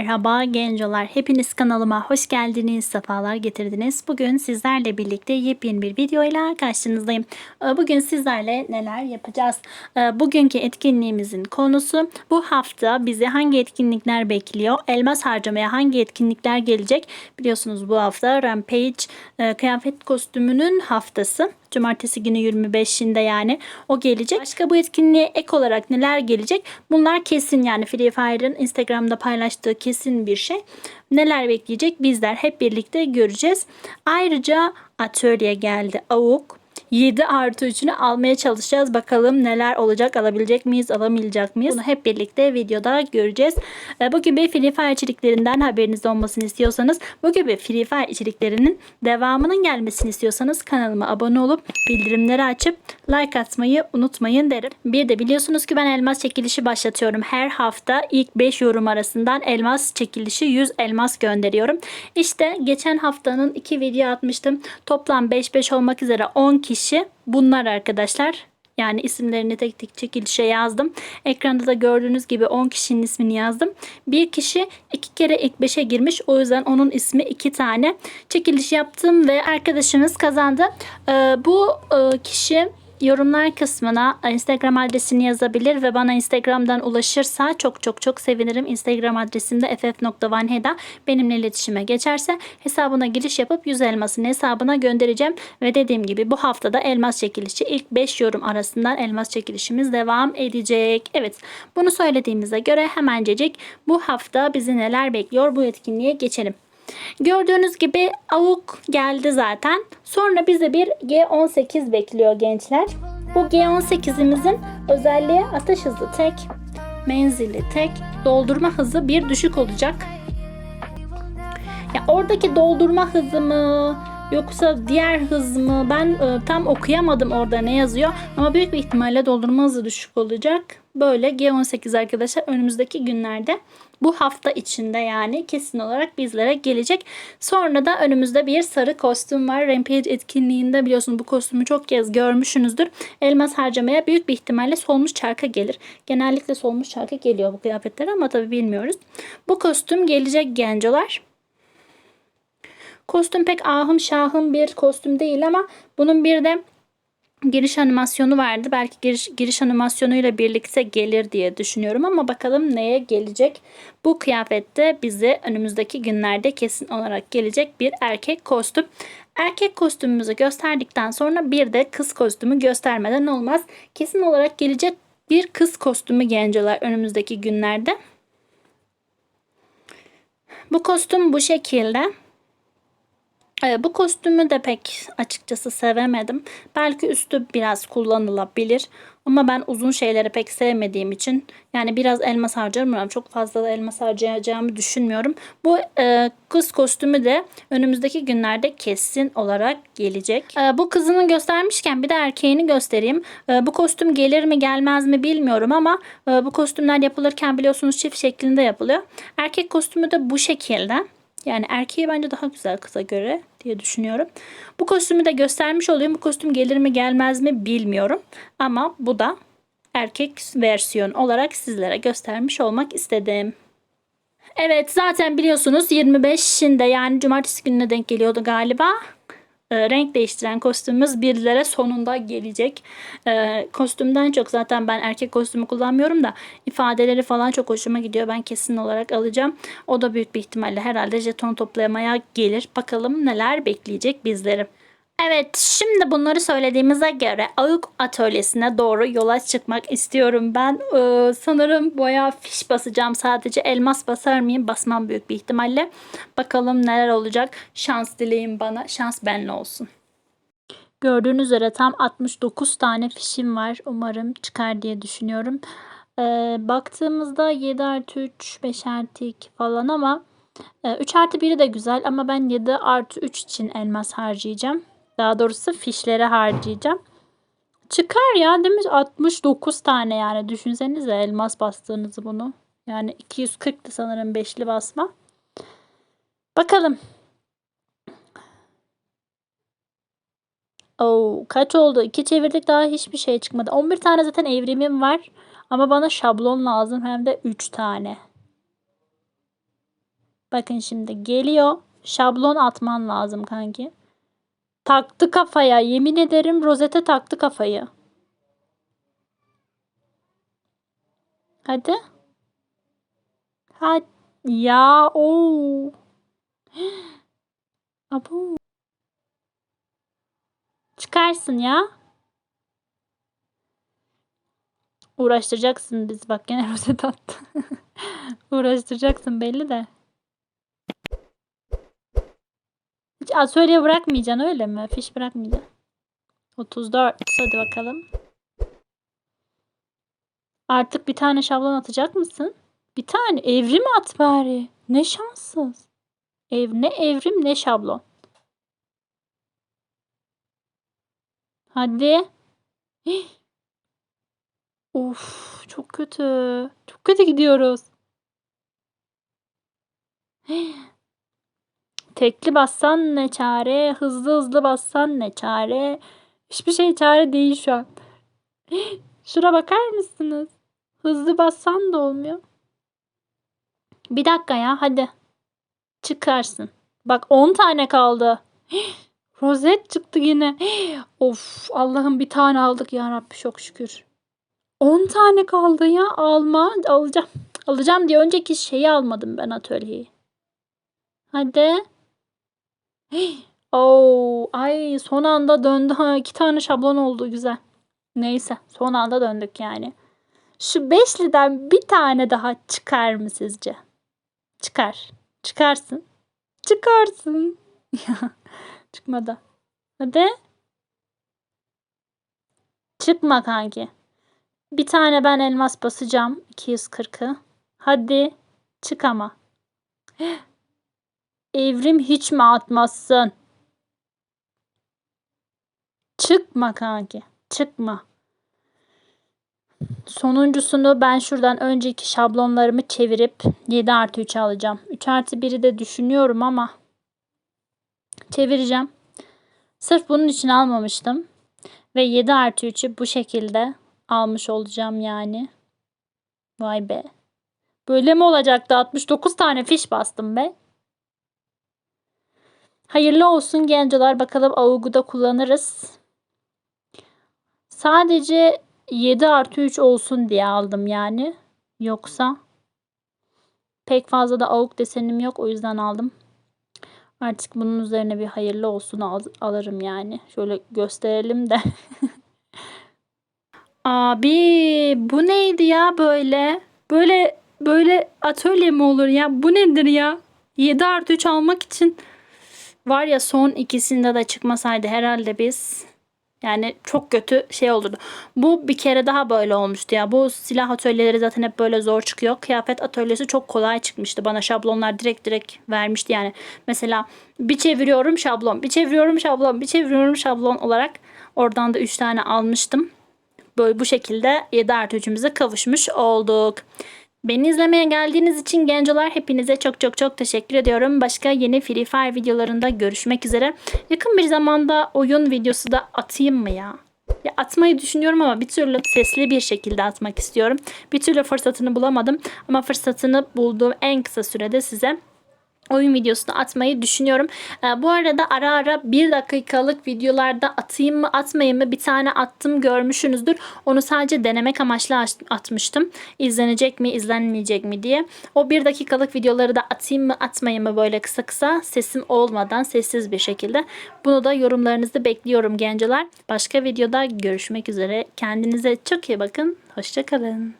Merhaba gencolar. Hepiniz kanalıma hoş geldiniz. Sefalar getirdiniz. Bugün sizlerle birlikte yepyeni bir videoyla karşınızdayım. Ee, Bugün sizlerle neler yapacağız? Ee, Bugünkü etkinliğimizin konusu bu hafta bizi hangi etkinlikler bekliyor? Elmas harcamaya hangi etkinlikler gelecek? Biliyorsunuz bu hafta Rampage e, kıyafet kostümünün haftası. Cumartesi günü 25'inde yani o gelecek. Başka bu etkinliğe ek olarak neler gelecek? Bunlar kesin yani Free Fire'ın Instagram'da paylaştığı kesin bir şey. Neler bekleyecek bizler hep birlikte göreceğiz. Ayrıca atölye geldi. Avuk 7 artı 3'ünü almaya çalışacağız. Bakalım neler olacak alabilecek miyiz alamayacak mıyız? Bunu hep birlikte videoda göreceğiz. Ee, Bu gibi Free Fire içeriklerinden haberiniz olmasını istiyorsanız bu gibi Free Fire içeriklerinin devamının gelmesini istiyorsanız kanalıma abone olup bildirimleri açıp like atmayı unutmayın derim. Bir de biliyorsunuz ki ben elmas çekilişi başlatıyorum. Her hafta ilk 5 yorum arasından elmas çekilişi 100 elmas gönderiyorum. İşte geçen haftanın 2 video atmıştım. Toplam 5-5 olmak üzere 10 kişi bunlar arkadaşlar. Yani isimlerini tek tek çekilişe yazdım. Ekranda da gördüğünüz gibi 10 kişinin ismini yazdım. Bir kişi iki kere ilk 5'e girmiş. O yüzden onun ismi iki tane. Çekiliş yaptım ve arkadaşımız kazandı. Ee, bu e, kişi yorumlar kısmına Instagram adresini yazabilir ve bana Instagram'dan ulaşırsa çok çok çok sevinirim. Instagram adresimde ff.vanheda benimle iletişime geçerse hesabına giriş yapıp 100 elmasını hesabına göndereceğim ve dediğim gibi bu haftada elmas çekilişi ilk 5 yorum arasından elmas çekilişimiz devam edecek. Evet bunu söylediğimize göre hemencecik bu hafta bizi neler bekliyor bu etkinliğe geçelim. Gördüğünüz gibi avuk geldi zaten. Sonra bize bir G18 bekliyor gençler. Bu G18'imizin özelliği ateş hızı tek, menzili tek, doldurma hızı bir düşük olacak. Ya oradaki doldurma hızı mı yoksa diğer hız mı ben e, tam okuyamadım orada ne yazıyor ama büyük bir ihtimalle doldurma hızı düşük olacak. Böyle G18 arkadaşlar önümüzdeki günlerde bu hafta içinde yani kesin olarak bizlere gelecek. Sonra da önümüzde bir sarı kostüm var. Rampage etkinliğinde biliyorsunuz bu kostümü çok kez görmüşsünüzdür. Elmas harcamaya büyük bir ihtimalle solmuş çarka gelir. Genellikle solmuş çarka geliyor bu kıyafetler ama tabi bilmiyoruz. Bu kostüm gelecek gencolar. Kostüm pek ahım şahım bir kostüm değil ama bunun bir de giriş animasyonu vardı. Belki giriş, giriş animasyonuyla birlikte gelir diye düşünüyorum ama bakalım neye gelecek. Bu kıyafette bize önümüzdeki günlerde kesin olarak gelecek bir erkek kostüm. Erkek kostümümüzü gösterdikten sonra bir de kız kostümü göstermeden olmaz. Kesin olarak gelecek bir kız kostümü gencolar önümüzdeki günlerde. Bu kostüm bu şekilde. Ee, Bu kostümü de pek açıkçası sevemedim. Belki üstü biraz kullanılabilir. Ama ben uzun şeyleri pek sevmediğim için yani biraz elmas harcarım ama çok fazla da elmas harcayacağımı düşünmüyorum. Bu e, kız kostümü de önümüzdeki günlerde kesin olarak gelecek. E, bu kızını göstermişken bir de erkeğini göstereyim. E, bu kostüm gelir mi gelmez mi bilmiyorum ama e, bu kostümler yapılırken biliyorsunuz çift şeklinde yapılıyor. Erkek kostümü de bu şekilde. Yani erkeği bence daha güzel kıza göre diye düşünüyorum. Bu kostümü de göstermiş olayım. Bu kostüm gelir mi gelmez mi bilmiyorum. Ama bu da erkek versiyon olarak sizlere göstermiş olmak istedim. Evet zaten biliyorsunuz 25'inde yani cumartesi gününe denk geliyordu galiba. E, renk değiştiren kostümümüz birilere sonunda gelecek. E, kostümden çok zaten ben erkek kostümü kullanmıyorum da ifadeleri falan çok hoşuma gidiyor. Ben kesin olarak alacağım. O da büyük bir ihtimalle herhalde jeton toplamaya gelir. Bakalım neler bekleyecek bizleri. Evet şimdi bunları söylediğimize göre Avuk atölyesine doğru yola çıkmak istiyorum. Ben e, sanırım boya fiş basacağım sadece elmas basar mıyım? Basmam büyük bir ihtimalle. Bakalım neler olacak. Şans dileyin bana. Şans benle olsun. Gördüğünüz üzere tam 69 tane fişim var. Umarım çıkar diye düşünüyorum. E, baktığımızda 7 artı 3, 5 artı 2 falan ama e, 3 artı 1'i de güzel ama ben 7 artı 3 için elmas harcayacağım. Daha doğrusu fişlere harcayacağım. Çıkar ya değil mi? 69 tane yani. Düşünsenize elmas bastığınızı bunu. Yani 240'tı sanırım beşli basma. Bakalım. Oo, kaç oldu? 2 çevirdik daha hiçbir şey çıkmadı. 11 tane zaten evrimim var. Ama bana şablon lazım hem de 3 tane. Bakın şimdi geliyor. Şablon atman lazım kanki. Taktı kafaya. Yemin ederim rozete taktı kafayı. Hadi. Hadi. Ya o. Abu. Çıkarsın ya. Uğraştıracaksın biz bak gene rozet attı. Uğraştıracaksın belli de. Hiç atölye bırakmayacaksın öyle mi? Fiş bırakmayacaksın. 34. Hadi bakalım. Artık bir tane şablon atacak mısın? Bir tane evrim at bari. Ne şanssız. Ev ne evrim ne şablon. Hadi. Of çok kötü. Çok kötü gidiyoruz. Tekli bassan ne çare, hızlı hızlı bassan ne çare. Hiçbir şey çare değil şu an. Şura bakar mısınız? Hızlı bassan da olmuyor. Bir dakika ya hadi. Çıkarsın. Bak 10 tane kaldı. Rozet çıktı yine. Of Allah'ım bir tane aldık ya Rabbi çok şükür. 10 tane kaldı ya alma alacağım. Alacağım diye önceki şeyi almadım ben atölyeyi. Hadi. Oo, ay son anda döndü. Ha, iki tane şablon oldu güzel. Neyse son anda döndük yani. Şu beşliden bir tane daha çıkar mı sizce? Çıkar. Çıkarsın. Çıkarsın. Çıkmadı. Hadi. Çıkma kanki. Bir tane ben elmas basacağım. 240'ı. Hadi. Çık ama. Evrim hiç mi atmazsın? Çıkma kanki. Çıkma. Sonuncusunu ben şuradan önceki şablonlarımı çevirip 7 artı 3 alacağım. 3 artı 1'i de düşünüyorum ama çevireceğim. Sırf bunun için almamıştım. Ve 7 artı 3'ü bu şekilde almış olacağım yani. Vay be. Böyle mi olacaktı? 69 tane fiş bastım be. Hayırlı olsun gencolar. Bakalım Avugu da kullanırız. Sadece 7 artı 3 olsun diye aldım yani. Yoksa pek fazla da avuk desenim yok. O yüzden aldım. Artık bunun üzerine bir hayırlı olsun al alırım yani. Şöyle gösterelim de. Abi bu neydi ya böyle? Böyle böyle atölye mi olur ya? Bu nedir ya? 7 artı 3 almak için var ya son ikisinde de çıkmasaydı herhalde biz yani çok kötü şey olurdu. Bu bir kere daha böyle olmuştu ya. Bu silah atölyeleri zaten hep böyle zor çıkıyor. Kıyafet atölyesi çok kolay çıkmıştı. Bana şablonlar direkt direkt vermişti yani. Mesela bir çeviriyorum şablon, bir çeviriyorum şablon, bir çeviriyorum şablon olarak oradan da 3 tane almıştım. Böyle bu şekilde 7 artı 3'ümüze kavuşmuş olduk. Beni izlemeye geldiğiniz için gencolar hepinize çok çok çok teşekkür ediyorum. Başka yeni Free Fire videolarında görüşmek üzere. Yakın bir zamanda oyun videosu da atayım mı ya? Ya atmayı düşünüyorum ama bir türlü sesli bir şekilde atmak istiyorum. Bir türlü fırsatını bulamadım ama fırsatını bulduğum en kısa sürede size oyun videosunu atmayı düşünüyorum. Ee, bu arada ara ara bir dakikalık videolarda atayım mı atmayayım mı bir tane attım görmüşsünüzdür. Onu sadece denemek amaçlı atmıştım. İzlenecek mi izlenmeyecek mi diye. O bir dakikalık videoları da atayım mı atmayayım mı böyle kısa kısa sesim olmadan sessiz bir şekilde. Bunu da yorumlarınızı bekliyorum genceler. Başka videoda görüşmek üzere. Kendinize çok iyi bakın. Hoşçakalın.